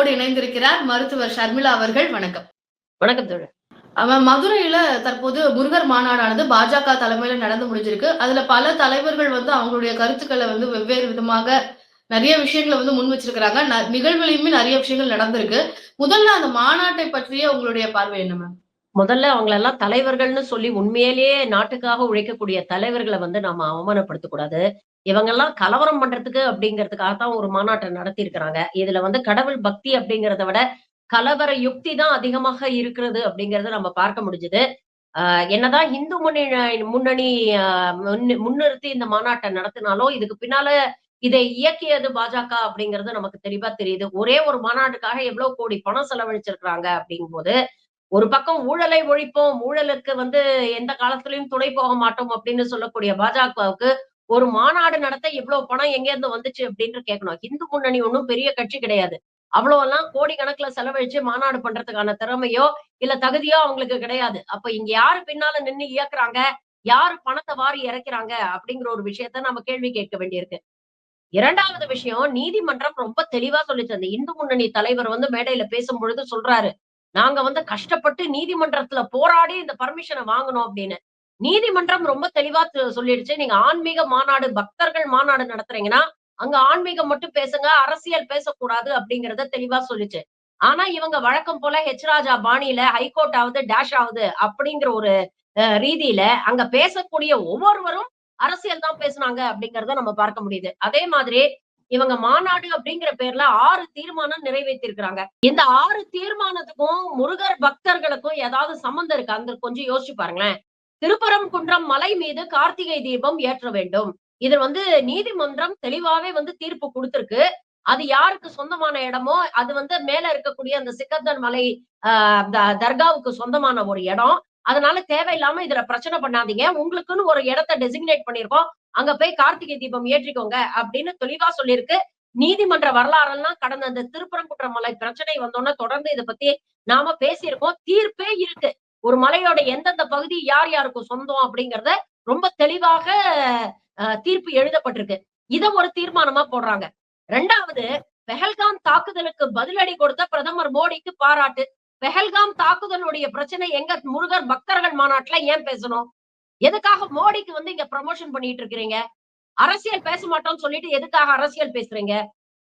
நம்மோடு இணைந்திருக்கிறார் மருத்துவர் ஷர்மிளா அவர்கள். வணக்கம். வணக்கம் தோழர். அவன் மதுரையில தற்போது முருகர் மாநாடானது பாஜக தலைமையில நடந்து முடிஞ்சிருக்கு. அதுல பல தலைவர்கள் வந்து அவங்களுடைய கருத்துக்களை வந்து வெவ்வேறு விதமாக நிறைய விஷயங்களை வந்து முன் வச்சிருக்கிறாங்க. நிகழ்வுலையுமே நிறைய விஷயங்கள் நடந்திருக்கு. முதல்ல அந்த மாநாட்டை பற்றிய உங்களுடைய பார்வை என்ன மேம்? முதல்ல அவங்களெல்லாம் தலைவர்கள்னு சொல்லி உண்மையிலேயே நாட்டுக்காக உழைக்கக்கூடிய தலைவர்களை வந்து நாம அவமானப்படுத்தக் கூடாது இவங்கெல்லாம் கலவரம் பண்றதுக்கு அப்படிங்கிறதுக்காக தான் ஒரு மாநாட்டை நடத்தி இருக்கிறாங்க இதுல வந்து கடவுள் பக்தி அப்படிங்கிறத விட கலவர யுக்தி தான் அதிகமாக இருக்கிறது அப்படிங்கறத நம்ம பார்க்க முடிஞ்சது. ஆஹ் என்னதான் இந்து முன்னணி முன்னணி முன்னிறுத்தி இந்த மாநாட்டை நடத்தினாலும் இதுக்கு பின்னால இதை இயக்கியது பாஜக அப்படிங்கிறது நமக்கு தெளிவா தெரியுது. ஒரே ஒரு மாநாட்டுக்காக எவ்வளவு கோடி பணம் செலவழிச்சிருக்கிறாங்க அப்படிங்கும்போது ஒரு பக்கம் ஊழலை ஒழிப்போம் ஊழலுக்கு வந்து எந்த காலத்திலயும் துணை போக மாட்டோம் அப்படின்னு சொல்லக்கூடிய பாஜகவுக்கு ஒரு மாநாடு நடத்த இவ்வளவு பணம் எங்க இருந்து வந்துச்சு அப்படின்னு கேட்கணும் இந்து முன்னணி ஒன்றும் பெரிய கட்சி கிடையாது. அவ்வளவு எல்லாம் கோடி கணக்குல செலவழிச்சு மாநாடு பண்றதுக்கான திறமையோ இல்ல தகுதியோ அவங்களுக்கு கிடையாது. அப்ப இங்க யாரு பின்னால நின்னு இயக்குறாங்க? யாரு பணத்தை வாரி இறக்குறாங்க? அப்படிங்கிற ஒரு விஷயத்த நம்ம கேள்வி கேட்க வேண்டியிருக்கு. இரண்டாவது விஷயம் நீதிமன்றம் ரொம்ப தெளிவா சொல்லிச்சு. அந்த இந்து முன்னணி தலைவர் வந்து மேடையில பேசும் பொழுது சொல்றாரு. நாங்க வந்து கஷ்டப்பட்டு நீதிமன்றத்துல போராடி இந்த பர்மிஷனை வாங்கணும் அப்படின்னு. நீதிமன்றம் ரொம்ப தெளிவா சொல்லிடுச்சு. நீங்க ஆன்மீக மாநாடு பக்தர்கள் மாநாடு நடத்துறீங்கன்னா அங்க ஆன்மீகம் மட்டும் பேசுங்க அரசியல் பேசக்கூடாது அப்படிங்கறத தெளிவா சொல்லிச்சு. ஆனா இவங்க வழக்கம் போல ஹெச் ராஜா பாணியில ஹைகோர்ட் ஆகுது டேஷ் ஆகுது அப்படிங்கிற ஒரு அஹ், ரீதியில அங்க பேசக்கூடிய ஒவ்வொருவரும் அரசியல் தான் பேசுனாங்க அப்படிங்கறத நம்ம பார்க்க முடியுது. அதே மாதிரி இவங்க மாநாடு அப்படிங்கிற பேர்ல ஆறு தீர்மானம் நிறைவேற்றிருக்கிறாங்க இந்த ஆறு தீர்மானத்துக்கும் முருகர் பக்தர்களுக்கும் ஏதாவது சம்மந்தம் இருக்கு? அந்த கொஞ்சம் யோசிச்சு பாருங்களேன். திருப்பரங்குன்றம் மலை மீது கார்த்திகை தீபம் ஏற்ற வேண்டும். இது வந்து நீதிமன்றம் தெளிவாவே வந்து தீர்ப்பு கொடுத்திருக்கு. அது யாருக்கு சொந்தமான இடமோ அது வந்து மேல இருக்கக்கூடிய அந்த சிக்கந்தன் மலை ஆஹ் தர்காவுக்கு சொந்தமான ஒரு இடம். அதனால தேவையில்லாம இதுல பிரச்சனை பண்ணாதீங்க. உங்களுக்குன்னு ஒரு இடத்த டெசிக்னேட் பண்ணிருக்கோம். அங்க போய் கார்த்திகை தீபம் ஏற்றிக்கோங்க அப்படின்னு தெளிவா சொல்லியிருக்கு. நீதிமன்ற வரலாறெல்லாம் கடந்த அந்த திருப்பரங்குன்றம் மலை பிரச்சனை வந்தோன்னா தொடர்ந்து இதை பத்தி நாம பேசியிருக்கோம். தீர்ப்பே இருக்கு. ஒரு மலையோட எந்தெந்த பகுதி யார் யாருக்கும் சொந்தம் அப்படிங்கறத ரொம்ப தெளிவாக அஹ், தீர்ப்பு எழுதப்பட்டிருக்கு. இத ஒரு தீர்மானமா போடுறாங்க. ரெண்டாவது பெஹல்காம் தாக்குதலுக்கு பதிலடி கொடுத்த பிரதமர் மோடிக்கு பாராட்டு. பெஹல்காம் தாக்குதலுடைய பிரச்சனை எங்க முருகர் பக்தர்கள் மாநாட்டுல ஏன் பேசணும்? எதுக்காக மோடிக்கு வந்து இங்க ப்ரமோஷன் பண்ணிட்டு இருக்கிறீங்க? அரசியல் பேச மாட்டோம்னு சொல்லிட்டு எதுக்காக அரசியல் பேசுறீங்க?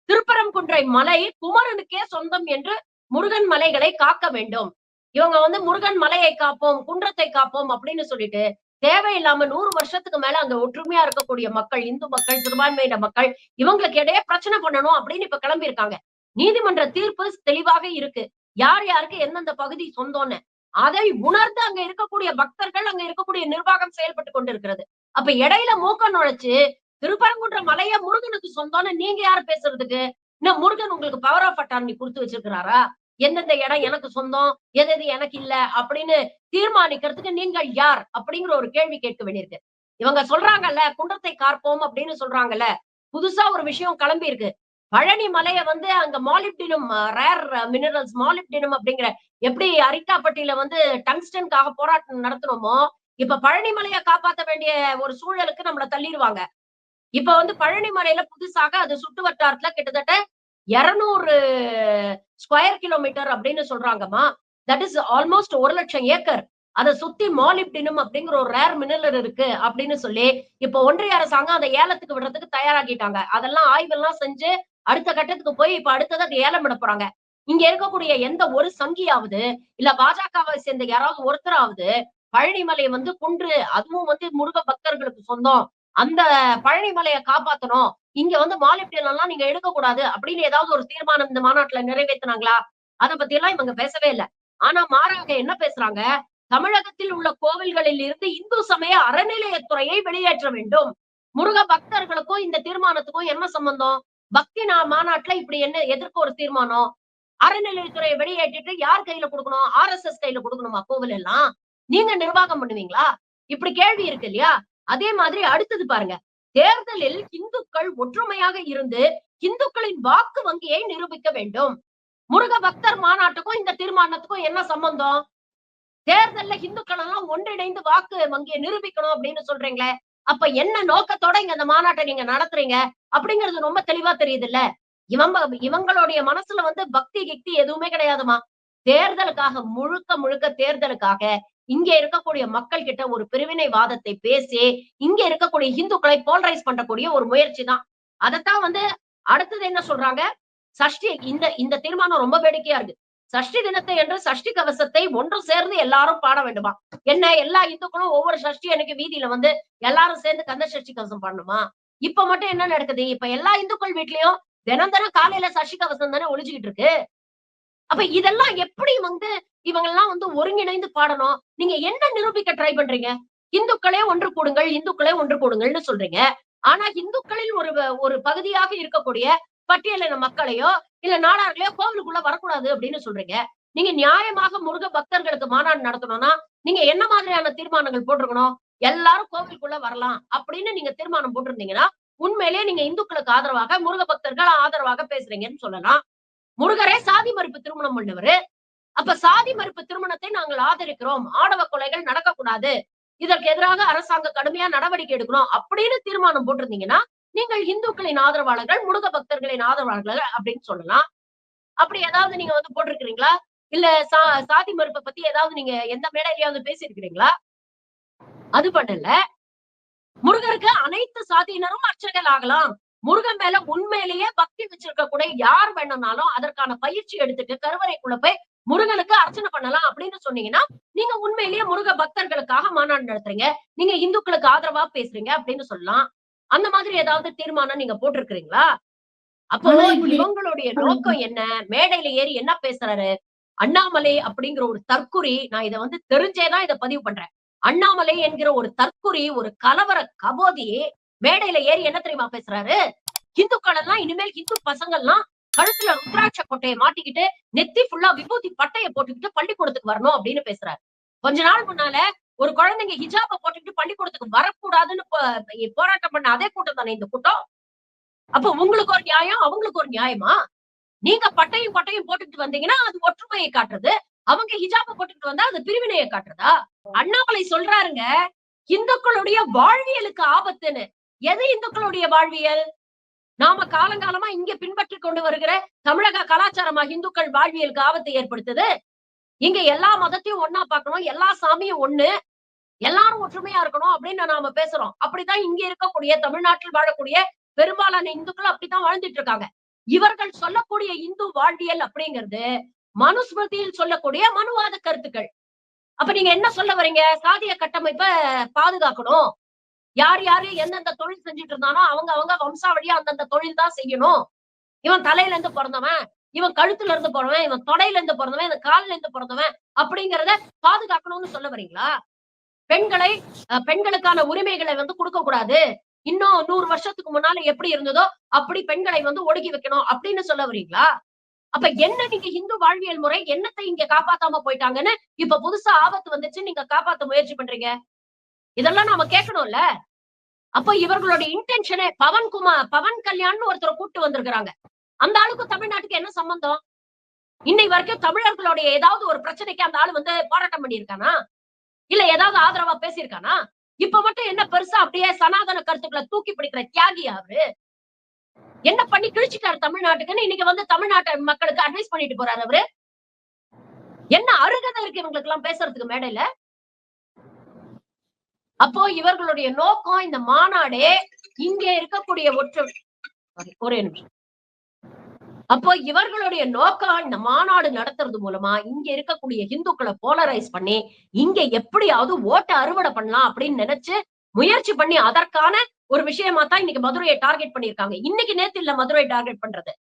திருப்பரங்குன்றை மலை குமரனுக்கே சொந்தம் என்று முருகன் மலைகளை காக்க வேண்டும். இவங்க வந்து முருகன் மலையை காப்போம் குன்றத்தை காப்போம் அப்படின்னு சொல்லிட்டு தேவையில்லாம நூறு வருஷத்துக்கு மேல அங்க ஒற்றுமையா இருக்கக்கூடிய மக்கள் இந்து மக்கள் சிறுபான்மையின மக்கள் இவங்களுக்கு இடையே பிரச்சனை பண்ணணும் அப்படின்னு இப்ப கிளம்பி இருக்காங்க நீதிமன்ற தீர்ப்பு தெளிவாக இருக்கு. யார் யாருக்கு எந்தெந்த பகுதி சொந்தம்னு. அதை உணர்ந்து அங்க இருக்கக்கூடிய பக்தர்கள் அங்க இருக்கக்கூடிய நிர்வாகம் செயல்பட்டு கொண்டிருக்கிறது. அப்ப இடையில மூக்க நுழைச்சு திருப்பரங்குன்ற மலைய முருகனுக்கு சொந்தம்னு நீங்க யார் பேசுறதுக்கு? இன்னும் முருகன் உங்களுக்கு பவர் ஆஃப் அட்டார்னி கொடுத்து வச்சிருக்கிறாரா? எந்தெந்த இடம் எனக்கு சொந்தம் எது எது எனக்கு இல்ல அப்படின்னு தீர்மானிக்கிறதுக்கு நீங்கள் யார் அப்படிங்கிற ஒரு கேள்வி கேட்க வேண்டியிருக்கு. இவங்க சொல்றாங்கல்ல குன்றத்தை காப்போம் அப்படின்னு சொல்றாங்கல்ல புதுசா ஒரு விஷயம் கிளம்பி இருக்கு. பழனி மலையை வந்து அங்க மாலிப்டினம் ரேர் மினரல்ஸ் மாலிப்டினம் அப்படிங்கிற எப்படி அரிக்காப்பட்டியில வந்து டங்ஸ்டனுக்காக போராட்டம் நடத்தணுமோ இப்ப பழனி மலையை காப்பாத்த வேண்டிய ஒரு சூழலுக்கு நம்மள தள்ளிடுவாங்க. இப்ப வந்து பழனி மலையில புதுசாக அது சுட்டு வட்டாரத்துல கிட்டத்தட்ட இருநூறு ஸ்கொயர் கிலோமீட்டர் அப்படின்னு சொல்றாங்கம்மா. தட் இஸ் ஆல்மோஸ்ட் ஒரு லட்சம் ஏக்கர். அதை சுத்தி மாலிப்டினம் அப்படிங்கிற ஒரு ரேர் மினரல் இருக்கு அப்படின்னு சொல்லி இப்ப ஒன்றிய அரசாங்கம் அதை ஏலத்துக்கு விடுறதுக்கு தயாராகிட்டாங்க அதெல்லாம் ஆய்வெல்லாம் செஞ்சு அடுத்த கட்டத்துக்கு போய் இப்ப அடுத்தது அது ஏலம் விட போறாங்க. இங்க இருக்கக்கூடிய எந்த ஒரு சங்கியாவது இல்ல பாஜகவை சேர்ந்த யாராவது ஒருத்தராவது பழனிமலையை வந்து குன்று அதுவும் வந்து முருக பக்தர்களுக்கு சொந்தம். அந்த பழனிமலையை காப்பாத்தணும். இங்க வந்து மாலிப்டியல் எல்லாம் நீங்க எடுக்கக்கூடாது அப்படின்னு ஏதாவது ஒரு தீர்மானம் இந்த மாநாட்டுல நிறைவேத்துனாங்களா? அதை பத்தி எல்லாம் இவங்க பேசவே இல்லை. ஆனா மாறாக என்ன பேசுறாங்க? தமிழகத்தில் உள்ள கோவில்களில் இருந்து இந்து சமய அறநிலையத்துறையை வெளியேற்ற வேண்டும். முருக பக்தர்களுக்கும் இந்த தீர்மானத்துக்கும் என்ன சம்பந்தம்? பக்தி நான் மாநாட்டுல இப்படி என்ன எதற்கு ஒரு தீர்மானம்? அறநிலையத்துறையை வெளியேற்றிட்டு யார் கையில கொடுக்கணும்? ஆர் எஸ் எஸ் கையில கொடுக்கணுமா கோவில் எல்லாம் நீங்க நிர்வாகம் பண்ணுவீங்களா? இப்படி கேள்வி இருக்கு இல்லையா? அதே மாதிரி அடுத்தது பாருங்க. தேர்தலில் இந்துக்கள் ஒற்றுமையாக இருந்து இந்துக்களின் வாக்கு வங்கியை நிரூபிக்க வேண்டும். முருக பக்தர் மாநாட்டுக்கும் இந்த தீர்மானத்துக்கும் என்ன சம்பந்தம்? தேர்தல்ல இந்துக்கள் எல்லாம் ஒன்றிணைந்து வாக்கு வங்கியை நிரூபிக்கணும் அப்படின்னு சொல்றீங்களே அப்ப என்ன நோக்கத்தோட இங்க அந்த மாநாட்டை நீங்க நடத்துறீங்க அப்படிங்கிறது ரொம்ப தெளிவா தெரியுது இல்ல இவங்க இவங்களுடைய மனசுல வந்து பக்தி கிக்தி எதுவுமே கிடையாதுமா தேர்தலுக்காக முழுக்க முழுக்க தேர்தலுக்காக இங்க இருக்கக்கூடிய மக்கள் கிட்ட ஒரு பிரிவினைவாதத்தை பேசி இங்க இருக்கக்கூடிய இந்துக்களை போலரைஸ் பண்ணக்கூடிய ஒரு முயற்சி தான் அதைத்தான் வந்து அடுத்தது என்ன சொல்றாங்க? சஷ்டி இந்த இந்த தீர்மானம் ரொம்ப வேடிக்கையா இருக்கு. சஷ்டி தினத்தை என்று சஷ்டி கவசத்தை ஒன்று சேர்ந்து எல்லாரும் பாட வேண்டுமா? என்ன எல்லா இந்துக்களும் ஒவ்வொரு சஷ்டி அன்னைக்கு வீதியில வந்து எல்லாரும் சேர்ந்து கந்த சஷ்டி கவசம் பண்ணணுமா இப்ப மட்டும் என்ன நடக்குது? இப்ப எல்லா இந்துக்கள் வீட்லயும் தினம் தினம் காலையில சஷ்டி கவசம் தானே ஒழிச்சுக்கிட்டு இருக்கு. அப்ப இதெல்லாம் எப்படி வந்து இவங்க எல்லாம் வந்து ஒருங்கிணைந்து பாடணும்? நீங்க என்ன நிரூபிக்க ட்ரை பண்றீங்க? இந்துக்களே ஒன்று கூடுங்கள் இந்துக்களே ஒன்று கூடுங்கள்னு சொல்றீங்க. ஆனா இந்துக்களில் ஒரு ஒரு பகுதியாக இருக்கக்கூடிய பட்டியலின மக்களையோ இல்ல நாடார்களையோ கோவிலுக்குள்ள வரக்கூடாது அப்படின்னு சொல்றீங்க. நீங்க நியாயமாக முருக பக்தர்களுக்கு மாநாடு நடத்தணும்னா நீங்க என்ன மாதிரியான தீர்மானங்கள் போட்டிருக்கணும்? எல்லாரும் கோவிலுக்குள்ள வரலாம் அப்படின்னு நீங்க தீர்மானம் போட்டிருந்தீங்கன்னா உண்மையிலேயே நீங்க இந்துக்களுக்கு ஆதரவாக முருக பக்தர்கள் ஆதரவாக பேசுறீங்கன்னு சொல்லலாம். முருகரே சாதி மறுப்பு திருமணம் பண்ணவரு அப்ப சாதி மறுப்பு திருமணத்தை நாங்கள் ஆதரிக்கிறோம். ஆடவ கொலைகள் நடக்கக்கூடாது. இதற்கு எதிராக அரசாங்கம் கடுமையா நடவடிக்கை எடுக்கணும் அப்படின்னு தீர்மானம் போட்டிருந்தீங்கன்னா நீங்கள் இந்துக்களின் ஆதரவாளர்கள் முருக பக்தர்களின் ஆதரவாளர்கள் அப்படின்னு சொல்லலாம். அப்படி ஏதாவது நீங்க வந்து போட்டிருக்கிறீங்களா? இல்ல சா சாதி மறுப்பை பத்தி ஏதாவது நீங்க எந்த மேடையிலயாவது பேசியிருக்கிறீங்களா? அது பண்ணல. முருகருக்கு அனைத்து சாதியினரும் அர்ச்சகர்கள் ஆகலாம். முருகன் மேல உண்மையிலேயே பக்தி வச்சிருக்க கூட யார் வேணும்னாலும் அதற்கான பயிற்சி எடுத்துட்டு கருவறைக்குள்ள போய் முருகனுக்கு அர்ச்சனை பண்ணலாம் அப்படின்னு சொன்னீங்கன்னா நீங்க உண்மையிலேயே முருக பக்தர்களுக்காக மாநாடு நடத்துறீங்க. நீங்க இந்துக்களுக்கு ஆதரவா பேசுறீங்க அப்படின்னு சொல்லலாம். அந்த மாதிரி ஏதாவது தீர்மானம் நீங்க போட்டிருக்கிறீங்களா? அப்போ இவங்களுடைய நோக்கம் என்ன? மேடையில ஏறி என்ன பேசுறாரு? அண்ணாமலை அப்படிங்கிற ஒரு தற்குறி நான் இதை வந்து தெரிஞ்சேதான் இதை பதிவு பண்றேன். அண்ணாமலை என்கிற ஒரு தற்குறி ஒரு கலவர கபோதி மேடையில ஏறி என்ன தெரியுமா பேசுறாரு? இந்துக்கள் எல்லாம் இனிமேல் இந்து பசங்கள்லாம் கழுத்துல ருத்ராட்ச கொட்டையை மாட்டிக்கிட்டு நெத்தி ஃபுல்லா விபூதி பட்டைய போட்டுக்கிட்டு பள்ளிக்கூடத்துக்கு வரணும் அப்படின்னு பேசுறாரு. கொஞ்ச நாள் முன்னால ஒரு குழந்தைங்க ஹிஜாப போட்டுக்கிட்டு பள்ளிக்கூடத்துக்கு வரக்கூடாதுன்னு போராட்டம் பண்ண அதே கூட்டம் தானே இந்த கூட்டம்? அப்ப உங்களுக்கு ஒரு நியாயம் அவங்களுக்கு ஒரு நியாயமா? நீங்க பட்டையும் கொட்டையும் போட்டுக்கிட்டு வந்தீங்கன்னா அது ஒற்றுமையை காட்டுறது. அவங்க ஹிஜாப போட்டுக்கிட்டு வந்தா அது பிரிவினையை காட்டுறதா? அண்ணாமலை சொல்றாருங்க இந்துக்களுடைய வாழ்வியலுக்கு ஆபத்துன்னு. எது இந்துக்களுடைய வாழ்வியல்? நாம காலங்காலமா இங்க பின்பற்றி கொண்டு வருகிற தமிழக கலாச்சாரமா இந்துக்கள் வாழ்வியலுக்கு ஆபத்தை ஏற்படுத்துது? இங்க எல்லா மதத்தையும் ஒன்னா பார்க்கணும் எல்லா சாமியும் ஒண்ணு எல்லாரும் ஒற்றுமையா இருக்கணும் அப்படின்னு நாம பேசுறோம். அப்படிதான் இங்க இருக்கக்கூடிய தமிழ்நாட்டில் வாழக்கூடிய பெரும்பாலான இந்துக்கள் அப்படித்தான் வாழ்ந்துட்டு இருக்காங்க. இவர்கள் சொல்லக்கூடிய இந்து வாழ்வியல் அப்படிங்கிறது மனுஸ்மிருதியில் சொல்லக்கூடிய மனுவாத கருத்துக்கள். அப்ப நீங்க என்ன சொல்ல வரீங்க? சாதிய கட்டமைப்பை பாதுகாக்கணும். யார் யாரு எந்தெந்த தொழில் செஞ்சுட்டு இருந்தானோ அவங்க அவங்க வம்சாவழியா அந்தந்த தொழில் தான் செய்யணும். இவன் தலையில இருந்து பிறந்தவன் இவன் கழுத்துல இருந்து பிறந்தவன் இவன் தொடையில இருந்து பிறந்தவன் இவன் காலில இருந்து பிறந்தவன் அப்படிங்கறத பாதுகாக்கணும்னு சொல்ல வரீங்களா? பெண்களை அஹ், பெண்களுக்கான உரிமைகளை வந்து கொடுக்க கூடாது இன்னும் நூறு வருஷத்துக்கு முன்னால எப்படி இருந்ததோ அப்படி பெண்களை வந்து ஒடுக்கி வைக்கணும் அப்படின்னு சொல்ல வரீங்களா? அப்ப என்ன நீங்க இந்து வாழ்வியல் முறை என்னத்தை இங்க காப்பாத்தாம போயிட்டாங்கன்னு இப்ப புதுசா ஆபத்து வந்துச்சு நீங்க காப்பாத்த முயற்சி பண்றீங்க? இதெல்லாம் நாம கேட்கணும்ல. அப்ப இவர்களுடைய இன்டென்ஷனே பவன் குமார் பவன் கல்யாண்னு ஒருத்தரை கூட்டு வந்திருக்கிறாங்க. அந்த ஆளுக்கும் தமிழ்நாட்டுக்கு என்ன சம்பந்தம்? இன்னை வரைக்கும் தமிழர்களுடைய ஏதாவது ஒரு பிரச்சனைக்கு அந்த ஆளு வந்து போராட்டம் பண்ணியிருக்கானா? இல்ல ஏதாவது ஆதரவா பேசியிருக்கானா? இப்ப மட்டும் என்ன பெருசா அப்படியே சனாதன கருத்துக்களை தூக்கி பிடிக்கிற தியாகி அவரு என்ன பண்ணி கிழிச்சிட்டாரு தமிழ்நாட்டுக்குன்னு இன்னைக்கு வந்து தமிழ்நாட்டு மக்களுக்கு அட்வைஸ் பண்ணிட்டு போறாரு அவரு? என்ன அருகதை இருக்கு இவங்களுக்கு எல்லாம் பேசுறதுக்கு மேடையில? அப்போ இவர்களுடைய நோக்கம் இந்த மாநாடே இங்க இருக்கக்கூடிய ஒற்று ஒரே நிமிஷம். அப்போ இவர்களுடைய நோக்கம் இந்த மாநாடு நடத்துறது மூலமா இங்க இருக்கக்கூடிய இந்துக்களை போலரைஸ் பண்ணி இங்க எப்படியாவது ஓட்ட அறுவடை பண்ணலாம் அப்படின்னு நினைச்சு முயற்சி பண்ணி அதற்கான ஒரு விஷயமா தான் இன்னைக்கு மதுரையை டார்கெட் பண்ணிருக்காங்க இன்னைக்கு நேத்து இல்ல மதுரை டார்கெட் பண்றது.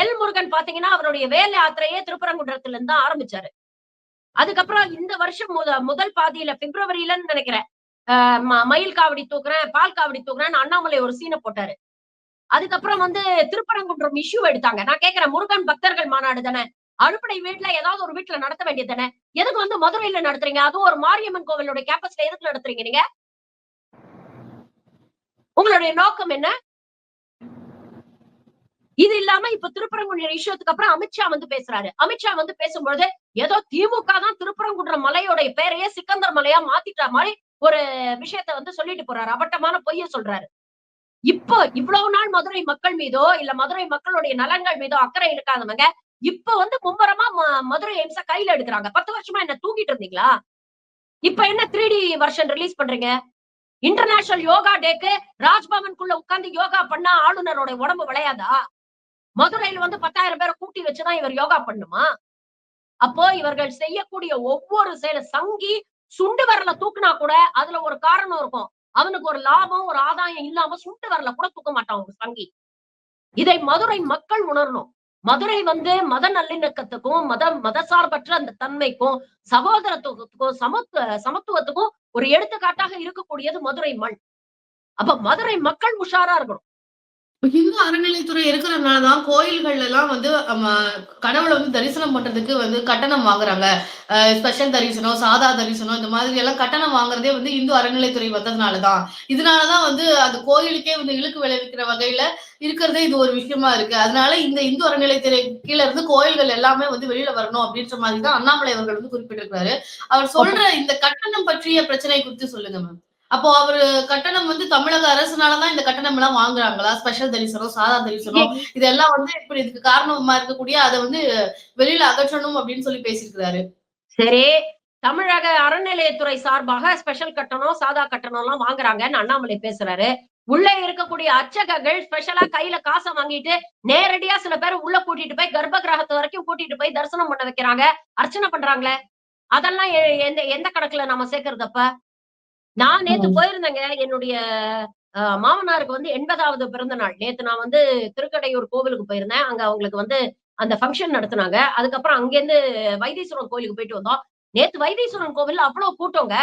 எல் முருகன் பாத்தீங்கன்னா அவருடைய வேலை யாத்திரையே திருப்பரங்குன்றத்துல இருந்து தான் ஆரம்பிச்சாரு. அதுக்கப்புறம் இந்த வருஷம் முத முதல் பாதியில பிப்ரவரியிலன்னு நினைக்கிறேன். அஹ் ம- மயில் காவடி தூக்குறேன் பால் காவடி தூக்குறேன் அண்ணாமலை ஒரு சீனை போட்டாரு. அதுக்கப்புறம் வந்து திருப்பரங்குன்றம் இஷ்யூ எடுத்தாங்க. நான் கேக்குறேன் முருகன் பக்தர்கள் மாநாடு தானே? அறுப்படை வீட்டுல ஏதாவது ஒரு வீட்டுல நடத்த வேண்டியது தானே? எதுக்கு வந்து மதுரையில நடத்துறீங்க? அதுவும் ஒரு மாரியம்மன் கோவிலோட கேம்பஸ்ல எதுக்கு நடத்துறீங்க நீங்க? உங்களுடைய நோக்கம் என்ன? இது இல்லாம இப்ப திருப்பரங்குன்ற விஷயத்துக்கு அப்புறம் அமித்ஷா வந்து பேசுறாரு. அமித்ஷா வந்து பேசும்பொழுது ஏதோ திமுக தான் திருப்பரங்குன்ற மலையோட பேரையே சிக்கந்தர் மலையா மாத்திட்ட மாதிரி ஒரு விஷயத்த வந்து சொல்லிட்டு போறாரு. அவட்டமான பொய்ய சொல்றாரு. இப்போ இவ்வளவு நாள் மதுரை மக்கள் மீதோ இல்ல மதுரை மக்களுடைய நலன்கள் மீதோ அக்கறை இருக்காதவங்க இப்ப வந்து மும்முரமா ம- மதுரை எய்ம்ஸ கையில எடுக்கிறாங்க. பத்து வருஷமா என்ன தூங்கிட்டு இருந்தீங்களா? இப்ப என்ன த்ரீ டி வருஷன் ரிலீஸ் பண்றீங்க? இன்டர்நேஷனல் யோகா டேக்கு ராஜ்பவனுக்குள்ள உட்கார்ந்து யோகா பண்ணா ஆளுநரோட உடம்பு விளையாதா? மதுரையில வந்து பத்தாயிரம் பேரை கூட்டி வச்சுதான் இவர் யோகா பண்ணுமா? அப்போ இவர்கள் செய்யக்கூடிய ஒவ்வொரு செயல சங்கி சுண்டு வரல தூக்குனா கூட அதுல ஒரு காரணம் இருக்கும். அவனுக்கு ஒரு லாபம் ஒரு ஆதாயம் இல்லாம சுண்டு வரல கூட தூக்க மாட்டான் ஒரு சங்கி. இதை மதுரை மக்கள் உணரணும். மதுரை வந்து மத நல்லிணக்கத்துக்கும் மத மதசார்பற்ற அந்த தன்மைக்கும் சகோதரத்துவத்துக்கும் சமத்துவ சமத்துவத்துக்கும் ஒரு எடுத்துக்காட்டாக இருக்கக்கூடியது மதுரை மண். அப்ப மதுரை மக்கள் உஷாரா இருக்கணும். இந்து அறநிலைத்துறை இருக்கிறதுனாலதான் கோயில்கள்ல எல்லாம் வந்து கடவுளை வந்து தரிசனம் பண்றதுக்கு வந்து கட்டணம் வாங்குறாங்க. ஸ்பெஷல் தரிசனம் சாதா தரிசனம் இந்த மாதிரி எல்லாம் கட்டணம் வாங்குறதே வந்து இந்து அறநிலைத்துறை வந்ததுனாலதான். இதனாலதான் வந்து அந்த கோயிலுக்கே வந்து இழுக்கு விளைவிக்கிற வகையில இருக்கிறதே இது ஒரு விஷயமா இருக்கு. அதனால இந்த இந்து அறநிலைத்துறை கீழ இருந்து கோயில்கள் எல்லாமே வந்து வெளியில வரணும் அப்படின்ற மாதிரி தான் அண்ணாமலை அவர்கள் வந்து குறிப்பிட்டிருக்காரு அவர் சொல்ற இந்த கட்டணம் பற்றிய பிரச்சனை குறித்து சொல்லுங்க மேம். அப்போ அவரு கட்டணம் வந்து தமிழக அரசுனாலதான் இந்த கட்டணம் எல்லாம் வாங்குறாங்களா ஸ்பெஷல் தரிசனம் சாதா தரிசனம் இதெல்லாம் வந்து இப்படி இதுக்கு காரணமா இருக்கக்கூடிய அதை வந்து வெளியில அகற்றணும் அப்படின்னு சொல்லி பேசியிருக்கிறாரு. சரி. தமிழக அறநிலையத்துறை சார்பாக ஸ்பெஷல் கட்டணம் சாதா கட்டணம் எல்லாம் வாங்குறாங்கன்னு அண்ணாமலை பேசுறாரு. உள்ள இருக்கக்கூடிய அர்ச்சகர்கள் ஸ்பெஷலா கையில காசை வாங்கிட்டு நேரடியா சில பேர் உள்ள கூட்டிட்டு போய் கர்ப்ப கிரகத்து வரைக்கும் கூட்டிட்டு போய் தரிசனம் பண்ண வைக்கிறாங்க. அர்ச்சனை பண்றாங்களே. அதெல்லாம் எந்த எந்த கணக்குல நாம சேர்க்கறதப்ப நான் நேத்து. போயிருந்தேங்க. என்னுடைய மாமனாருக்கு வந்து எண்பதாவது பிறந்த நாள். நேத்து நான் வந்து திருக்கடையூர் கோவிலுக்கு போயிருந்தேன். அங்க அவங்களுக்கு வந்து அந்த ஃபங்க்ஷன் நடத்துனாங்க. அதுக்கப்புறம் அங்கிருந்து வைத்தீஸ்வரன் கோயிலுக்கு போயிட்டு வந்தோம். நேத்து வைத்தீஸ்வரன் கோவில்ல அவ்வளவு கூட்டங்க.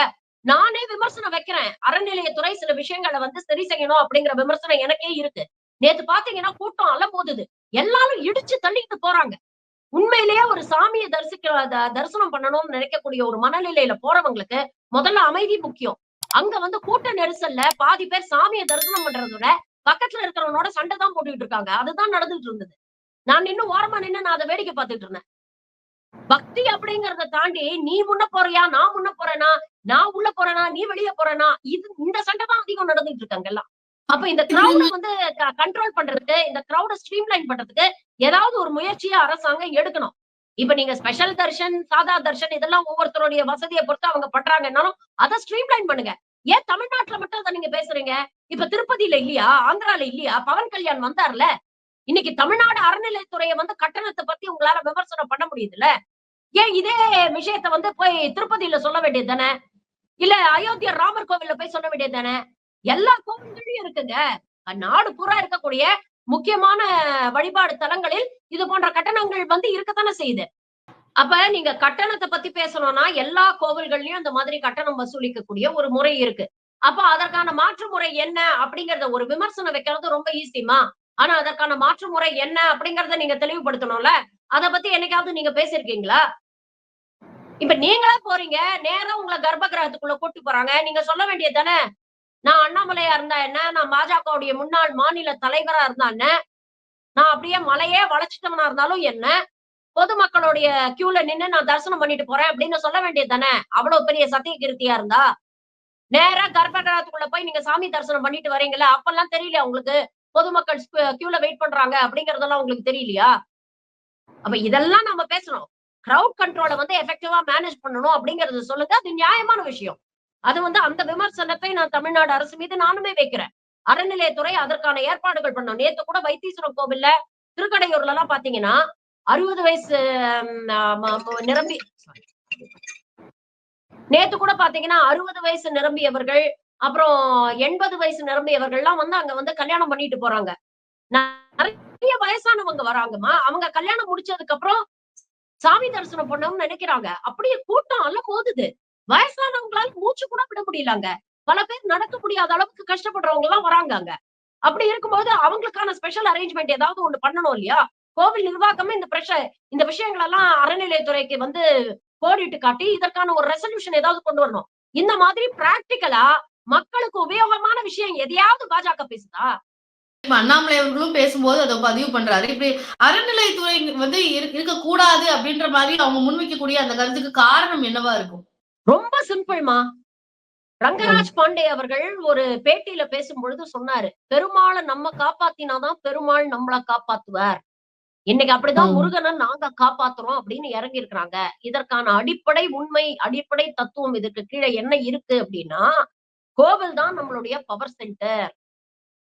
நானே விமர்சனம் வைக்கிறேன். அறநிலையத்துறை சில விஷயங்களை வந்து சரி செய்யணும் அப்படிங்கிற விமர்சனம் எனக்கே இருக்கு. நேத்து பாத்தீங்கன்னா கூட்டம் அலமோதுது எல்லாரும் இடிச்சு தள்ளிட்டு போறாங்க. உண்மையிலேயே ஒரு சாமியை தரிசிக்க தரிசனம் பண்ணணும்னு நினைக்கக்கூடிய ஒரு மனநிலையில போறவங்களுக்கு முதல்ல அமைதி முக்கியம். அங்க வந்து கூட்ட நெரிசல்ல பாதி பேர் சாமியை தரிசனம் பண்றதோட விட பக்கத்துல இருக்கிறவனோட சண்டை தான் போட்டுக்கிட்டு இருக்காங்க. அதுதான் நடந்துட்டு இருந்தது. நான் நின்னு ஓரமா நின்னு நான் அதை வேடிக்கை பார்த்துட்டு இருந்தேன். பக்தி அப்படிங்கறத தாண்டி நீ முன்ன போறியா நான் முன்ன போறேனா நான் உள்ள போறேனா நீ வெளிய போறேனா இது இந்த சண்டை தான் அதிகம் நடந்துட்டு இருக்காங்க எல்லாம் அப்ப இந்த கிரௌட வந்து கண்ட்ரோல் பண்றதுக்கு இந்த கிரௌட ஸ்ட்ரீம் லைன் பண்றதுக்கு ஏதாவது ஒரு முயற்சியை அரசாங்கம் எடுக்கணும். இப்ப நீங்க ஸ்பெஷல் தர்ஷன் சாதா தர்ஷன் இதெல்லாம் ஒவ்வொருத்தருடைய வசதியை பொறுத்து அவங்க பண்றாங்கன்னாலும் அதை ஸ்ட்ரீம்லைன் பண்ணுங்க. ஏன் தமிழ்நாட்டுல மட்டும் அதை நீங்க பேசுறீங்க? இப்ப திருப்பதியில இல்லையா? ஆந்திரால இல்லையா? பவன் கல்யாண் வந்தார்ல. இன்னைக்கு தமிழ்நாடு அறநிலைத்துறையை வந்து கட்டணத்தை பத்தி உங்களால விமர்சனம் பண்ண முடியுதுல்ல? ஏன் இதே விஷயத்த வந்து போய் திருப்பதியில சொல்ல வேண்டியது தானே? இல்ல அயோத்தியா ராமர் கோவில்ல போய் சொல்ல வேண்டியது தானே? எல்லா கோவில்களையும் இருக்குங்க. நாடு பூரா இருக்கக்கூடிய முக்கியமான வழிபாடு தலங்களில் இது போன்ற கட்டணங்கள் வந்து இருக்கத்தானே செய்யுது. அப்ப நீங்க கட்டணத்தை பத்தி பேசணும்னா எல்லா கோவில்கள்லயும் அந்த மாதிரி கட்டணம் வசூலிக்கக்கூடிய ஒரு முறை இருக்கு. அப்ப அதற்கான மாற்று முறை என்ன அப்படிங்கறத ஒரு விமர்சனம் வைக்கிறது ரொம்ப ஈஸிமா ஆனா அதற்கான மாற்று முறை என்ன அப்படிங்கறத நீங்க தெளிவுபடுத்தணும்ல? அத பத்தி என்னைக்காவது நீங்க பேசிருக்கீங்களா இப்ப நீங்களா போறீங்க நேரா உங்களை கர்ப்ப கிரகத்துக்குள்ள கூட்டி போறாங்க நீங்க சொல்ல வேண்டியது தானே? நான் அண்ணாமலையா இருந்தா என்ன? நான் பாஜகவுடைய முன்னாள் மாநில தலைவரா இருந்தா என்ன? நான் அப்படியே மலையே வளைச்சிட்டவனா இருந்தாலும் என்ன? பொதுமக்களுடைய கியூல நின்னு நான் தரிசனம் பண்ணிட்டு போறேன் அப்படின்னு சொல்ல வேண்டியது தானே? அவ்வளவு பெரிய சத்திய கிருத்தியா இருந்தா? நேரா கர்ப்பகிரகத்துக்குள்ள போய் நீங்க சாமி தரிசனம் பண்ணிட்டு வரீங்களா அப்பெல்லாம் தெரியல உங்களுக்கு? பொதுமக்கள் கியூல வெயிட் பண்றாங்க அப்படிங்கறதெல்லாம் உங்களுக்கு தெரியலையா? அப்ப இதெல்லாம் நம்ம பேசணும். கிரவுட் கண்ட்ரோலை வந்து எஃபெக்டிவா மேனேஜ் பண்ணணும் அப்படிங்கறது சொல்லுங்க. அது நியாயமான விஷயம். அது வந்து அந்த விமர்சனத்தை நான் தமிழ்நாடு அரசு மீது நானுமே வைக்கிறேன். அறநிலையத்துறை அதற்கான ஏற்பாடுகள் பண்ணோம். நேத்து கூட வைத்தீஸ்வரன் கோவில்ல திருக்கடையூர்ல எல்லாம் பாத்தீங்கன்னா அறுபது வயசு நிரம்பி நேத்து கூட பாத்தீங்கன்னா அறுபது வயசு நிரம்பியவர்கள் அப்புறம் எண்பது வயசு நிரம்பியவர்கள்லாம் வந்து அங்க வந்து கல்யாணம் பண்ணிட்டு போறாங்க. நிறைய வயசானவங்க வராங்கம்மா. அவங்க கல்யாணம் முடிச்சதுக்கு அப்புறம் சாமி தரிசனம் பண்ணணும்னு நினைக்கிறாங்க. அப்படியே கூட்டம் எல்லாம் போகுது வயசானவங்களால மூச்சு கூட விட முடியலங்க. பல பேர் நடக்க முடியாத அளவுக்கு கஷ்டப்படுறவங்க எல்லாம் வராங்க அப்படி இருக்கும்போது அவங்களுக்கான ஸ்பெஷல் அரேஞ்ச்மெண்ட் ஏதாவது ஒண்ணு பண்ணணும் இல்லையா? கோவில் நிர்வாகமே இந்த பிரஷ இந்த விஷயங்கள் எல்லாம் அறநிலையத்துறைக்கு வந்து கோடிட்டு காட்டி இதற்கான ஒரு ரெசல்யூஷன் ஏதாவது கொண்டு வரணும். இந்த மாதிரி பிராக்டிக்கலா மக்களுக்கு உபயோகமான விஷயம் எதையாவது பாஜக பேசுதா? அண்ணாமலை அவர்களும் பேசும்போது அதை பதிவு பண்றாரு. இப்படி அறநிலைத்துறை வந்து இருக்க- இருக்கக்கூடாது அப்படின்ற மாதிரி அவங்க முன்வைக்கக்கூடிய அந்த கருத்துக்கு காரணம் என்னவா இருக்கும்? ரொம்ப சிம்பிள்மா. ரங்கராஜ் பாண்டே அவர்கள் ஒரு பேட்டியில பேசும்பொழுது சொன்னாரு பெருமாளை நம்ம காப்பாத்தினாதான் பெருமாள் நம்மள காப்பாத்துவார். இன்னைக்கு அப்படிதான். முருகனை நாங்க காப்பாத்துறோம் அப்படின்னு இறங்கி இருக்கிறாங்க இதற்கான அடிப்படை உண்மை அடிப்படை தத்துவம் இதுக்கு கீழே என்ன இருக்கு அப்படின்னா கோவில் தான் நம்மளுடைய பவர் சென்டர்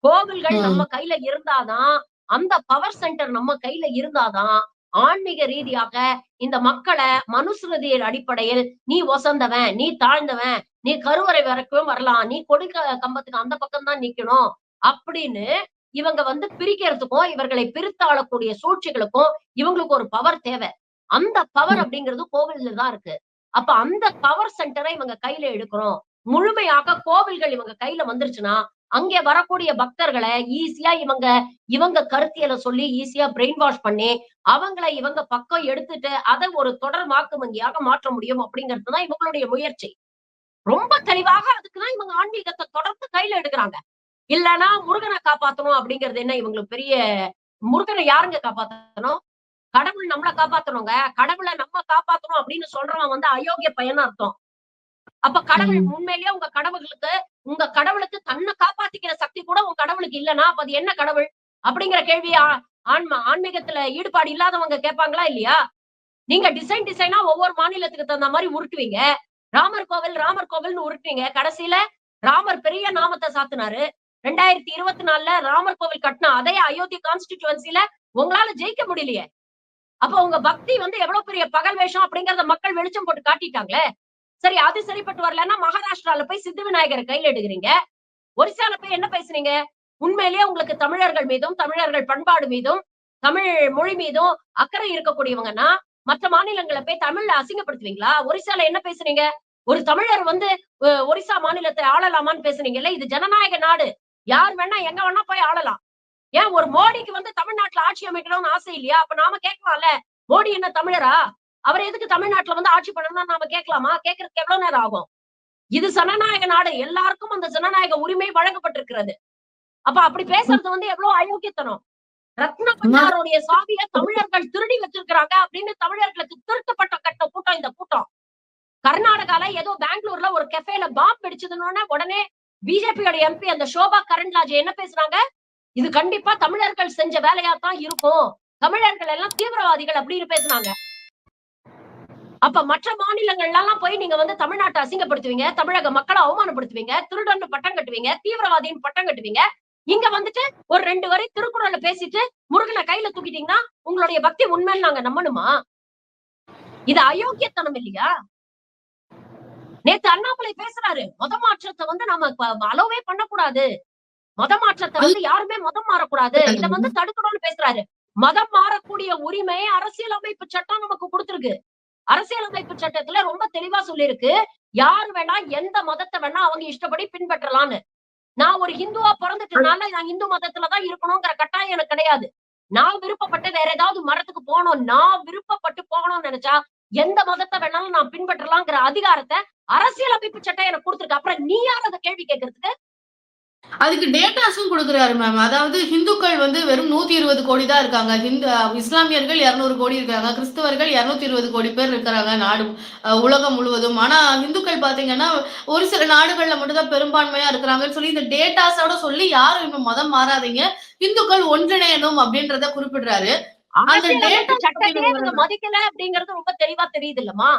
கோவில்கள். நம்ம கையில இருந்தாதான் அந்த பவர் சென்டர் நம்ம கையில இருந்தாதான் ஆன்மீக ரீதியாக இந்த மக்களை மனுஸ்ருதியின் அடிப்படையில் நீ ஒசந்தவன் நீ தாழ்ந்தவன் நீ கருவறை வரைக்கும் வரலாம் நீ கொடுக்க கம்பத்துக்கு அந்த பக்கம் தான் நிக்கணும் அப்படின்னு இவங்க வந்து பிரிக்கிறதுக்கும் இவர்களை பிரித்தாளக்கூடிய சூழ்ச்சிகளுக்கும் இவங்களுக்கு ஒரு பவர் தேவை. அந்த பவர். அப்படிங்கிறது கோவில்ல தான் இருக்கு. அப்ப அந்த பவர் சென்டரை இவங்க கையில எடுக்கணும் முழுமையாக கோவில்கள் இவங்க கையில வந்துருச்சுன்னா அங்கே வரக்கூடிய பக்தர்களை ஈஸியா இவங்க இவங்க கருத்தியலை சொல்லி ஈஸியா பிரெயின் வாஷ் பண்ணி அவங்கள இவங்க பக்கம் எடுத்துட்டு அதை ஒரு தொடர் வாக்கு வங்கியாக மாற்ற முடியும் அப்படிங்கிறது தான் இவங்களுடைய முயற்சி. ரொம்ப தெளிவாக அதுக்குதான் இவங்க ஆன்மீகத்தை தொடர்ந்து கையில எடுக்கிறாங்க. இல்லைன்னா முருகனை காப்பாத்தணும் அப்படிங்கிறது என்ன? இவங்களுக்கு பெரிய முருகனை யாருங்க காப்பாத்தணும்? கடவுள் நம்மள காப்பாத்தணுங்க. கடவுளை நம்ம காப்பாத்தணும் அப்படின்னு சொல்றவன் வந்து அயோக்கிய பயன் அர்த்தம். அப்ப கடவுள். உண்மையிலேயே உங்க கடவுளுக்கு உங்க கடவுளுக்கு தன்னை காப்பாத்திக்கிற சக்தி கூட உங்க கடவுளுக்கு இல்லைன்னா அப்ப அது என்ன கடவுள்? அப்படிங்கிற கேள்வி ஆன்ம ஆன்மீகத்துல ஈடுபாடு இல்லாதவங்க கேட்பாங்களா இல்லையா? நீங்க டிசைன் டிசைனா ஒவ்வொரு மாநிலத்துக்கு தகுந்த மாதிரி உருட்டுவீங்க. ராமர் கோவில் ராமர் கோவில்னு உருட்டுவீங்க. கடைசியில ராமர் பெரிய நாமத்தை சாத்துனாரு. ரெண்டாயிரத்தி இருபத்தி நாலுல ராமர் கோவில் கட்டின அதே அயோத்தி கான்ஸ்டிடியூவன்சில உங்களால ஜெயிக்க முடியலையே. அப்ப உங்க பக்தி வந்து எவ்வளவு பெரிய பகல் வேஷம் அப்படிங்கறத மக்கள் வெளிச்சம் போட்டு காட்டிட்டாங்களே. சரி அது சரிப்பட்டு வரலன்னா மகாராஷ்டிரால போய் சித்து விநாயகர் கையில எடுக்கிறீங்க. ஒரிசால போய் என்ன பேசுறீங்க உண்மையிலேயே உங்களுக்கு தமிழர்கள் மீதும் தமிழர்கள் பண்பாடு மீதும் தமிழ் மொழி மீதும் அக்கறை இருக்கக்கூடியவங்கன்னா மற்ற மாநிலங்களை போய் தமிழ்ல அசிங்கப்படுத்துவீங்களா? ஒரிசால என்ன பேசுறீங்க ஒரு தமிழர் வந்து ஒரிசா மாநிலத்தை ஆளலாமான்னு பேசுறீங்கல்ல இது ஜனநாயக நாடு. யார் வேணா எங்க வேணா போய் ஆளலாம். ஏன் ஒரு மோடிக்கு வந்து தமிழ்நாட்டுல ஆட்சி அமைக்கணும்னு ஆசை இல்லையா? அப்ப நாம கேட்கலாம்ல மோடி என்ன தமிழரா? அவர் எதுக்கு தமிழ்நாட்டுல வந்து ஆட்சி பண்ணணும்னு நாம கேட்கலாமா? கேட்கறதுக்கு எவ்வளவு நேரம் ஆகும்? இது ஜனநாயக நாடு. எல்லாருக்கும் அந்த ஜனநாயக உரிமை வழங்கப்பட்டிருக்கிறது. அப்ப அப்படி பேசுறது வந்து எவ்வளவு அயோக்கியத்தனம்? ரத்னபண்டாருடைய சாவிய தமிழர்கள் திருடி வச்சிருக்கிறாங்க அப்படின்னு தமிழர்களுக்கு திருத்தப்பட்ட கட்ட கூட்டம் இந்த கூட்டம். கர்நாடகால ஏதோ பெங்களூர்ல ஒரு கெஃபேல பாம்பு வெடிச்சதுன்னு உடனே பிஜேபியோட எம்பி அந்த சோபா கரண்லாஜ் என்ன பேசுறாங்க? இது கண்டிப்பா தமிழர்கள் செஞ்ச வேலையா தான் இருக்கும். தமிழர்கள் எல்லாம் தீவிரவாதிகள் அப்படின்னு பேசுனாங்க. அப்ப மற்ற மாநிலங்கள்ல எல்லாம் போய் நீங்க வந்து தமிழ்நாட்டை அசிங்கப்படுத்துவீங்க தமிழக மக்களை அவமானப்படுத்துவீங்க திருடன்னு பட்டம் கட்டுவீங்க தீவிரவாதின்னு பட்டம் கட்டுவீங்க. இங்க வந்துட்டு ஒரு ரெண்டு வரை திருக்குறள்ல பேசிட்டு முருகனை கையில தூக்கிட்டீங்கன்னா உங்களுடைய பக்தி உண்மைன்னு நாங்க நம்பணுமா? இது அயோக்கியத்தனம் இல்லையா? நேத்து அண்ணாமலை பேசுறாரு மத மாற்றத்தை வந்து நம்ம ப- அலோவே பண்ணக்கூடாது. மத மாற்றத்தை வந்து யாருமே மதம் மாறக்கூடாது. இத வந்து தடுக்கணும்னு பேசுறாரு. மதம் மாறக்கூடிய உரிமை அரசியலமைப்பு சட்டம் நமக்கு கொடுத்திருக்கு. அரசியலமைப்பு சட்டத்துல ரொம்ப தெளிவா சொல்லியிருக்கு யார் வேணா எந்த மதத்தை வேணா அவங்க இஷ்டப்படி பின்பற்றலாம்னு நான் ஒரு ஹிந்துவா பிறந்துட்டனால நான் இந்து மதத்துலதான் இருக்கணுங்கிற கட்டாயம் எனக்கு கிடையாது. நான் விருப்பப்பட்டு வேற ஏதாவது மரத்துக்கு போகணும் நான் விருப்பப்பட்டு போகணும்னு நினைச்சா எந்த மதத்தை வேணாலும் நான் பின்பற்றலாங்கிற அதிகாரத்தை அரசியலமைப்பு சட்டம் எனக்கு கொடுத்துருக்கு. அப்புறம் நீ யார் அதை கேள்வி கேட்கறதுக்கு? அதுக்கு டேட்டாஸும் கொடுக்குறாரு மேம் அதாவது ஹிந்துக்கள் வந்து வெறும் நூத்தி இருபது கோடி தான் இருக்காங்க. ஹிந்து இஸ்லாமியர்கள் இருநூறு கோடி இருக்காங்க. கிறிஸ்தவர்கள் இருநூத்தி இருபது கோடி பேர் இருக்கிறாங்க நாடு உலகம் முழுவதும். ஆனா இந்துக்கள் பாத்தீங்கன்னா ஒரு சில நாடுகள்ல மட்டும் தான் பெரும்பான்மையா இருக்கிறாங்கன்னு சொல்லி இந்த டேட்டாஸோட சொல்லி யாரும் இன்னும் மதம் மாறாதீங்க. இந்துக்கள் ஒன்றிணையணும் அப்படின்றத குறிப்பிடுறாரு. அந்த இவங்க மதிக்கல அப்படிங்கறது ரொம்ப தெளிவா தெரியுது இல்லம்மா?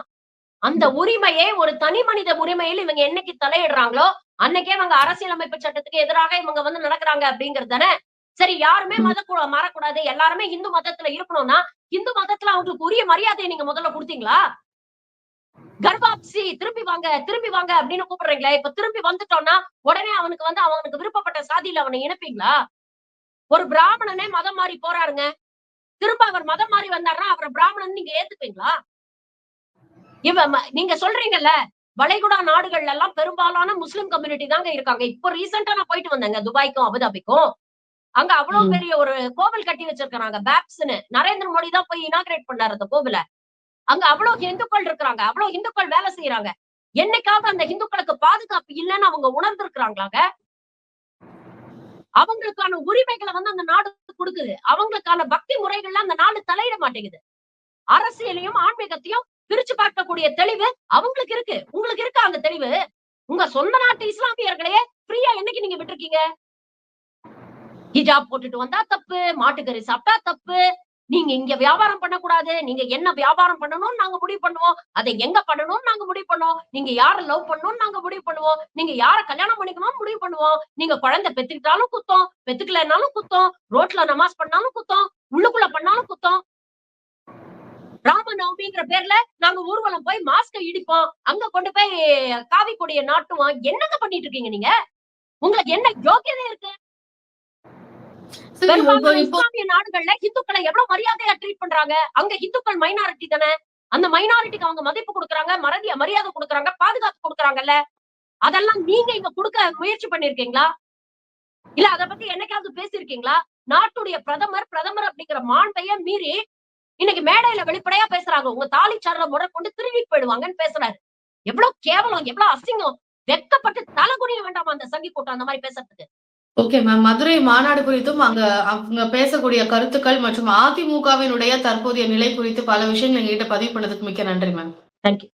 அந்த உரிமையை ஒரு தனி மனித உரிமையில் இவங்க என்னைக்கு தலையிடுறாங்களோ அன்னைக்கே இவங்க அரசியலமைப்பு சட்டத்துக்கு எதிராக இவங்க வந்து நடக்கிறாங்க அப்படிங்கிறது தானே சரி யாருமே. மத மாறக்கூடாது. எல்லாருமே இந்து மதத்துல இருக்கணும்னா இந்து மதத்துல அவங்களுக்கு உரிய மரியாதையை நீங்க முதல்ல கொடுத்தீங்களா? கர்ப்பாப்சி திரும்பி வாங்க திரும்பி வாங்க அப்படின்னு கூப்பிடுறீங்களே. இப்ப திரும்பி வந்துட்டோம்னா உடனே அவனுக்கு வந்து அவனுக்கு விருப்பப்பட்ட சாதியில அவனை இணைப்பீங்களா? ஒரு பிராமணனே மதம் மாறி போறாருங்க. திரும்ப அவர் மதம் மாறி வந்தாருன்னா அவரை பிராமணன் நீங்க ஏத்துப்பீங்களா? இவ நீங்க சொல்றீங்கல்ல வளைகுடா நாடுகள்ல எல்லாம் பெரும்பாலான முஸ்லிம் கம்யூனிட்டி தாங்க இருக்காங்க. இப்போ ரீசெண்டா நான் போயிட்டு வந்தேங்க துபாய்க்கும் அபுதாபிக்கும். அங்க அவ்வளவு. பெரிய ஒரு கோவில் கட்டி வச்சிருக்காங்க பேப்ஸ்னு நரேந்திர மோடி தான் போய் இனாகிரேட் பண்ணாரு அந்த கோவில. அங்க அவ்வளவு இந்துக்கள் இருக்கிறாங்க அவ்வளவு இந்துக்கள் வேலை செய்யறாங்க. என்னைக்காவது அந்த இந்துக்களுக்கு பாதுகாப்பு இல்லைன்னு அவங்க உணர்ந்திருக்கிறாங்களாங்க? அவங்களுக்கான உரிமைகளை வந்து அந்த நாடு கொடுக்குது. அவங்களுக்கான பக்தி முறைகள்ல அந்த நாடு தலையிட மாட்டேங்குது. அரசியலையும் ஆன்மீகத்தையும் பிரிச்சு பார்க்கக்கூடிய தெளிவு அவங்களுக்கு இருக்கு. உங்களுக்கு இருக்கா அந்த தெளிவு? உங்க சொந்த நாட்டு இஸ்லாமியர்களே ஃப்ரீயா என்னைக்கு நீங்க விட்டுருக்கீங்க? ஹிஜாப் போட்டுட்டு வந்தா தப்பு மாட்டுக்கறி சாப்பிட்டா தப்பு. நீங்க இங்க வியாபாரம் பண்ணக்கூடாது. நீங்க என்ன வியாபாரம் பண்ணணும்னு நாங்க முடிவு பண்ணுவோம். அதை எங்க பண்ணணும்னு நாங்க முடிவு பண்ணுவோம். நீங்க யார லவ் பண்ணணும்னு நாங்க முடிவு பண்ணுவோம். நீங்க யார கல்யாணம் பண்ணிக்கணும்னு முடிவு பண்ணுவோம். நீங்க குழந்தை பெத்துக்கிட்டாலும் குத்தம் பெத்துக்கலைனாலும் குத்தம் ரோட்ல நமாஸ் பண்ணாலும் குத்தம் உள்ளுக்குள்ள பண்ணாலும் குத்தம். ராம நவமிங்கிற பேர்ல நாங்க ஊர்வலம் போய் மாஸ்க இடிப்போம். அங்க கொண்டு போய் காவி கொடிய நாட்டுவோம். என்னங்க பண்ணிட்டு இருக்கீங்க நீங்க? உங்களுக்கு என்ன யோக்கியதை இருக்கு? இஸ்லாமிய நாடுகள்ல ஹிந்துக்களை எவ்வளவு மரியாதையா ட்ரீட் பண்றாங்க? அங்க ஹிந்துக்கள் மைனாரிட்டி தானே? அந்த மைனாரிட்டிக்கு அவங்க மதிப்பு கொடுக்கறாங்க மறதிய மரியாதை கொடுக்கறாங்க பாதுகாப்பு கொடுக்கறாங்கல்ல? அதெல்லாம் நீங்க இங்க கொடுக்க முயற்சி பண்ணிருக்கீங்களா? இல்ல அத பத்தி என்னைக்காவது பேசியிருக்கீங்களா? நாட்டுடைய பிரதமர் பிரதமர் அப்படிங்கிற மாண்பைய மீறி இன்னைக்கு மேடையில வெளிப்படையா பேசுறாங்க. உங்க தாலி சார்ல முறை கொண்டு திருடி போயிடுவாங்கன்னு பேசுறாரு. எவ்வளவு கேவலம் எவ்வளவு அசிங்கம். வெக்கப்பட்டு தலை குனிய வேண்டாமா அந்த சங்கி கூட்டம் அந்த மாதிரி பேசுறதுக்கு? ஓகே மேம் மதுரை மாநாடு குறித்தும் அங்க அவங்க பேசக்கூடிய கருத்துக்கள் மற்றும் அதிமுகவினுடைய தற்போதைய நிலை குறித்து பல விஷயங்கள் எங்ககிட்ட பதிவு பண்ணதுக்கு மிக்க நன்றி மேம் தேங்க்யூ